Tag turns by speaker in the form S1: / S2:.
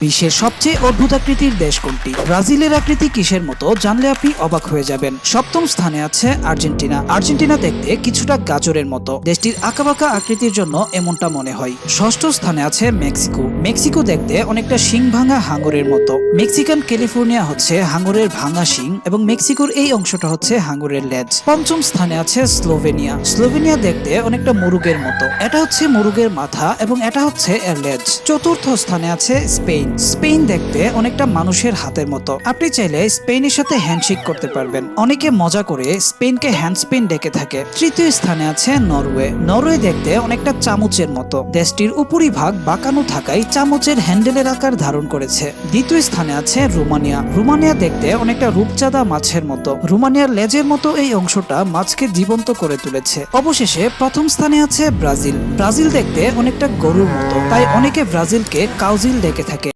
S1: বিশ্বের সবচেয়ে অদ্ভুত আকৃতির দেশ কোনটি? ব্রাজিলের আকৃতি কিসের মতো জানলে আপনি অবাক হয়ে যাবেন। সপ্তম স্থানে আছে আর্জেন্টিনা। আর্জেন্টিনা দেখতে কিছুটা গাজরের মতো। দেশটির আঁকাবাঁকা আকৃতির জন্য এমনটা মনে হয়। ষষ্ঠ স্থানে আছে মেক্সিকো। মেক্সিকো দেখতে অনেকটা শিং ভাঙা হাঙরের মতো। মেক্সিকান ক্যালিফোর্নিয়া হচ্ছে হাঙরের ভাঙা শিং এবং মেক্সিকোর এই অংশটা হচ্ছে হাঙরের লেজ। পঞ্চম স্থানে আছে স্লোভেনিয়া। স্লোভেনিয়া দেখতে অনেকটা মুরুগের মতো। এটা হচ্ছে মুরুগের মাথা এবং এটা হচ্ছে এর লেজ। চতুর্থ স্থানে আছে স্পেন। স্পেন স্পেন দেখতে অনেকটা মানুষের হাতের মতো। আপনি চাইলে স্পেনের সাথে হ্যান্ডশেক করতে পারবেন। অনেকে মজা করে স্পেনকে হ্যান্ড স্পেন ডেকে থাকে। তৃতীয় স্থানে আছে নরওয়ে। নরওয়ে দেখতে অনেকটা চামচের মতো। দেশটির উপরিভাগ বাঁকানো থাকায় চামচের হ্যান্ডেলের আকার ধারণ করেছে। দ্বিতীয় স্থানে আছে রোমানিয়া। রোমানিয়া দেখতে অনেকটা রূপচাঁদা মাছের মতো। রোমানিয়ার লেজের মতো এই অংশটা মাছকে জীবন্ত করে তুলেছে। অবশেষে প্রথম স্থানে আছে ব্রাজিল। ব্রাজিল দেখতে অনেকটা গরুর মতো। তাই অনেকে ব্রাজিলকে কাউজিল ডেকে থাকে।